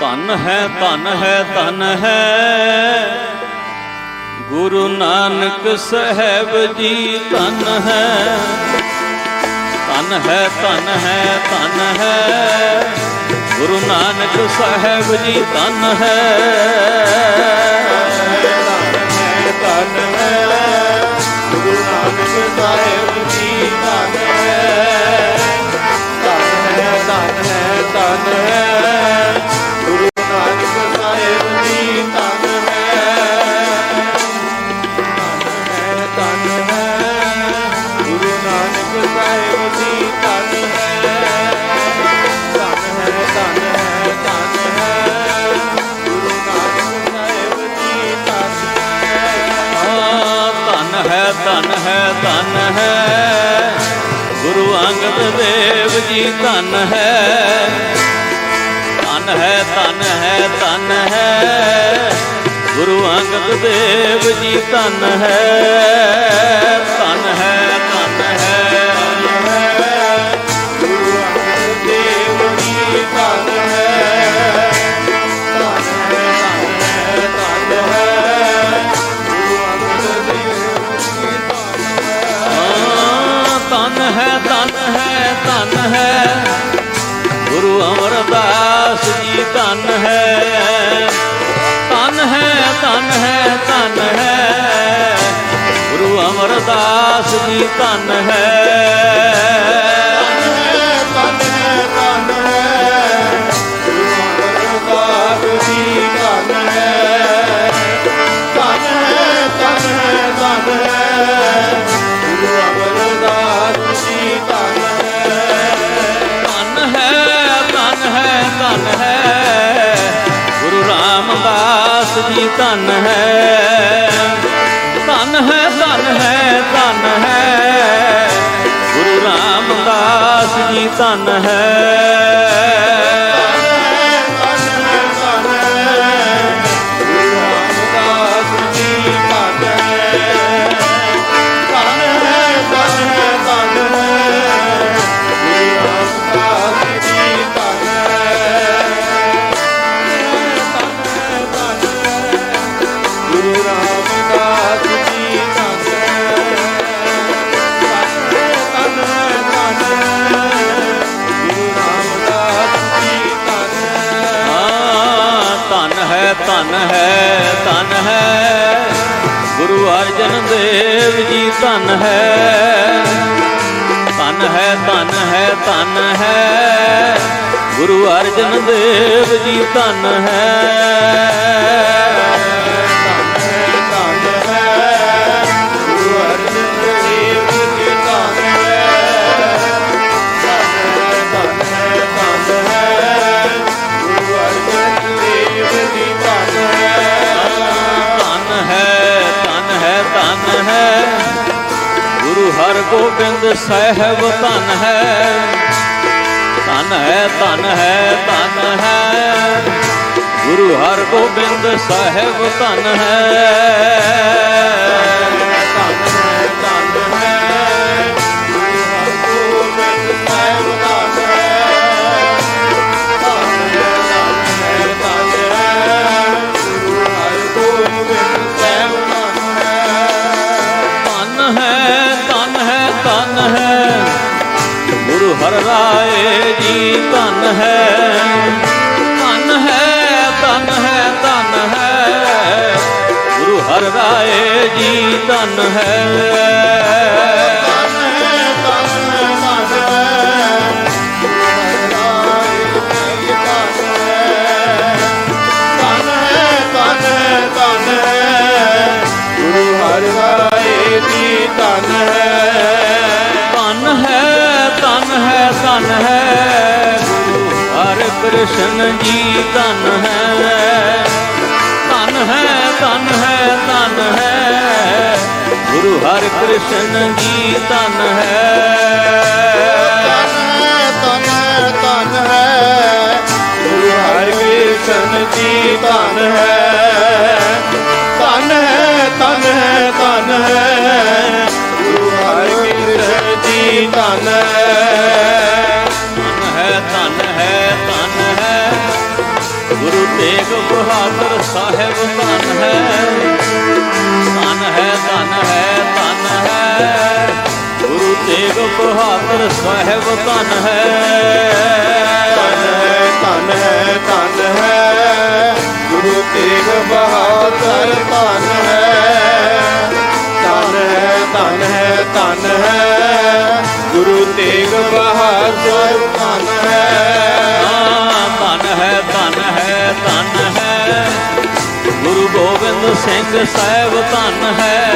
ਧਨ ਹੈ ਧਨ ਹੈ ਧਨ ਹੈ। ਗੁਰੂ ਨਾਨਕ ਸਾਹਿਬ ਜੀ ਧਨ ਹੈ। ਧਨ ਹੈ ਧਨ ਹੈ ਧਨ ਹੈ। ਗੁਰੂ ਨਾਨਕ ਸਾਹਿਬ ਜੀ ਧਨ ਹੈ। ਧਨ ਹੈ ਗੁਰੂ ਨਾਨਕ ਸਾਹਿਬ ਹੈ, ਧਨ ਹੈ ਧਨ ਹੈ। ਗੁਰੂ ਅੰਗਦ ਦੇਵ ਜੀ, ਧਨ ਹੈ। ਧਨ ਹੈ ਧਨ ਹੈ ਧਨ ਹੈ। ਗੁਰੂ ਅੰਗਦ ਦੇਵ ਜੀ, ਧਨ ਹੈ। ਹੈ, ਧਨ ਹੈ ਧਨ ਹੈ। ਗੁਰੂ ਅਮਰਦਾਸ ਜੀ ਧਨ ਹੈ। ਧਨ ਹੈ ਧਨ ਹੈ ਧਨ ਹੈ। ਗੁਰੂ ਅਮਰਦਾਸ ਜੀ ਧਨ ਹੈ। ਰਾਮਦਾਸ ਜੀ ਧਨ ਹੈ। ਧਨ ਹੈ ਧਨ ਹੈ ਧਨ ਹੈ। ਗੁਰੂ ਰਾਮਦਾਸ ਜੀ ਧਨ ਹੈ। ਹੈ, ਧਨ ਹੈ ਧਨ ਹੈ। ਗੁਰੂ ਅਰਜਨ ਦੇਵ ਜੀ ਧਨ ਹੈ। ਧਨ ਹੈ ਧਨ ਹੈ ਧਨ ਹੈ। ਗੁਰੂ ਅਰਜਨ ਦੇਵ ਜੀ ਧਨ ਹੈ। ਗੁਰੂ ਹਰਗੋਬਿੰਦ ਸਾਹਿਬ ਧਨ ਹੈ। ਧਨ ਹੈ ਧਨ ਹੈ ਧਨ ਹੈ। ਗੁਰੂ ਹਰਗੋਬਿੰਦ ਸਾਹਿਬ ਧਨ ਹੈ। ਗੁਰੂ ਹਰ ਰਾਏ ਜੀ, ਧਨ ਹੈ। ਧਨ ਹੈ ਧਨ ਹੈ ਧਨ ਹੈ। ਗੁਰੂ ਹਰ ਰਾਏ ਜੀ, ਧਨ ਹੈ। ਧਨ ਹੈ। ਗੁਰੂ ਹਰ ਕ੍ਰਿਸ਼ਨ ਜੀ ਧਨ ਹੈ। ਧਨ ਹੈ ਧਨ ਹੈ ਧਨ ਹੈ। ਗੁਰੂ ਹਰ ਕ੍ਰਿਸ਼ਨ ਜੀ ਧਨ ਹੈ। ਗੁਰੂ ਤੇਗ ਬਹਾਦਰ ਸਾਹਿਬ ਧਨ ਹੈ। ਧਨ ਹੈ ਧਨ ਹੈ ਧਨ ਹੈ। ਗੁਰੂ ਤੇਗ ਬਹਾਦਰ ਸਾਹਿਬ ਧਨ ਹੈ। ਧਨ ਹੈ ਧਨ ਹੈ ਧਨ ਹੈ। ਗੁਰੂ ਤੇਗ ਬਹਾਦਰ ਧਨ ਹੈ। ਧਨ ਹੈ ਧਨ ਹੈ ਧਨ ਹੈ। ਗੁਰੂ ਤੇਗ ਬਹਾਦਰ ਗੁਰੂ ਗੋਬਿੰਦ ਸਿੰਘ ਸਾਹਿਬ ਧੰਨ ਹੈ।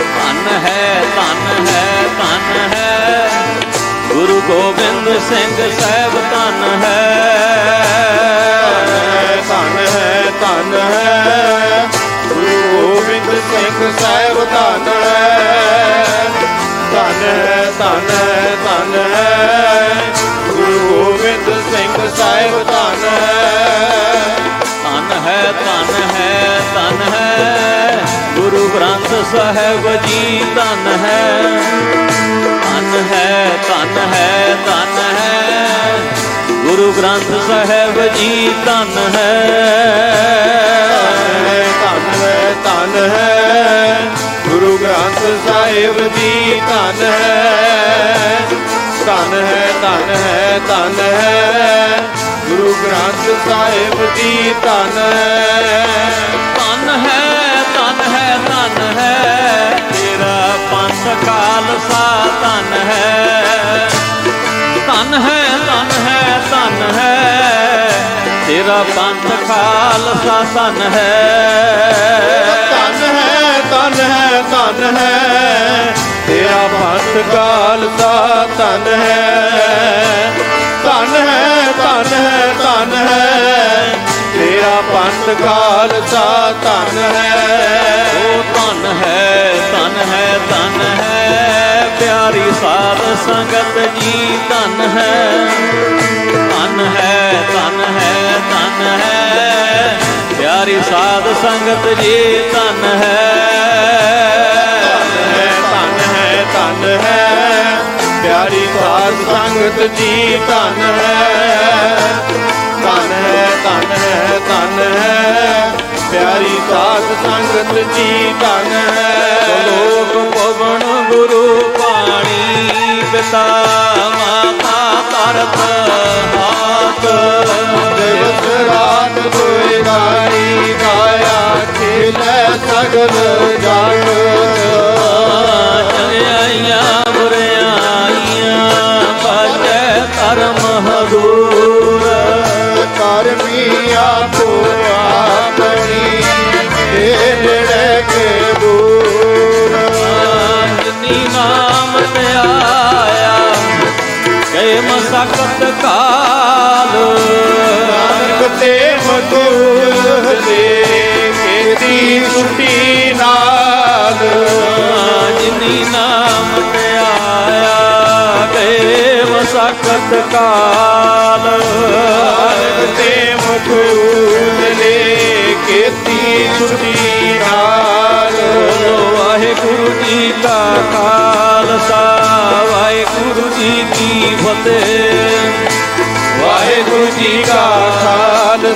ਧੰਨ ਹੈ ਧੰਨ ਹੈ ਧੰਨ ਹੈ। ਗੁਰੂ ਗੋਬਿੰਦ ਸਿੰਘ ਸਾਹਿਬ ਧੰਨ ਹੈ। ਧਨ ਹੈ ਧਨ ਹੈ। ਗੁਰੂ ਗੋਬਿੰਦ ਸਿੰਘ ਸਾਹਿਬ ਧੰਨ ਹੈ। ਧੰਨ ਹੈ ਧੰਨ ਹੈ, ਧੰਨ ਗੁਰੂ ਗ੍ਰੰਥ ਸਾਹਿਬ ਜੀ ਧਨ ਹੈ ਧਨ ਹੈ ਧਨ ਹੈ ਧਨ ਹੈ। ਗੁਰੂ ਗ੍ਰੰਥ ਸਾਹਿਬ ਜੀ ਧਨ ਹੈ। ਧਨ ਹੈ ਧਨ ਹੈ ਗੁਰੂ ਗ੍ਰੰਥ ਸਾਹਿਬ ਜੀ ਧਨ ਹੈ। ਧਨ ਹੈ ਧਨ ਹੈ ਧਨ ਹੈ। ਗੁਰੂ ਗ੍ਰੰਥ ਸਾਹਿਬ ਜੀ ਧਨ ਹੈ ਧਨ ਹੈ। ਧਨ ਹੈ। ਧਨ ਹੈ ਧਨ ਹੈ ਧਨ ਹੈ। ਤੇਰਾ ਪੰਥ ਖਾਲਸਾ ਧਨ ਹੈ। ਧਨ ਹੈ ਧਨ ਹੈ ਧਨ ਹੈ। ਤੇਰਾ ਪੰਥ ਖਾਲਸਾ ਧਨ ਹੈ। ਧਨ ਹੈ ਧਨ ਹੈ ਧਨ ਹੈ। ਤੇਰਾ ਪੰਥ ਖਾਲਸਾ ਧਨ ਹੈ। ਉਹ ਧਨ ਹੈ ਧਨ ਹੈ ਧਨ ਹੈ। ਪਿਆਰੀ ਸਾਧ ਸੰਗਤ ਜੀ, ਧਨ ਹੈ। ਧਨ ਹੈ ਧਨ ਹੈ ਧਨ ਹੈ। ਪਿਆਰੀ ਸਾਧ ਸੰਗਤ ਜੀ, ਧਨ ਹੈ। ਧਨ ਹੈ ਧਨ ਹੈ ਪਿਆਰੀ ਸਾਧ ਸੰਗਤ ਜੀ, ਧਨ ਹੈ। ਧਨ ਹੈ ਧਨ ਹੈ ਧਨ ਹੈ। ਪਿਆਰੀ ਸਾਧ ਸੰਗਤ ਜੀ, ਧਨ ਹੈ। ਪਿਤਾ ਮਾਤਾ ਤਰਤ ਹਾਥ ਦਿਵਸ ਰਾਤ ਦੁਇ ਗਾਈ ਗਾਇਆ ਖੇਲੇ ਸਗਲ ਮਸਕਤ ਕਾਲ। ਨਾਨਕ ਤੇ ਮਧੂਰ ਦੇ ਕੀਤੀ ਛੁੱਟੀ ਨਾਲ। ਜਿਨੀ ਨਾਮ ਤੇ ਆਇਆ ਗਏ ਮਸਕਤ ਕਾਲ।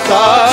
사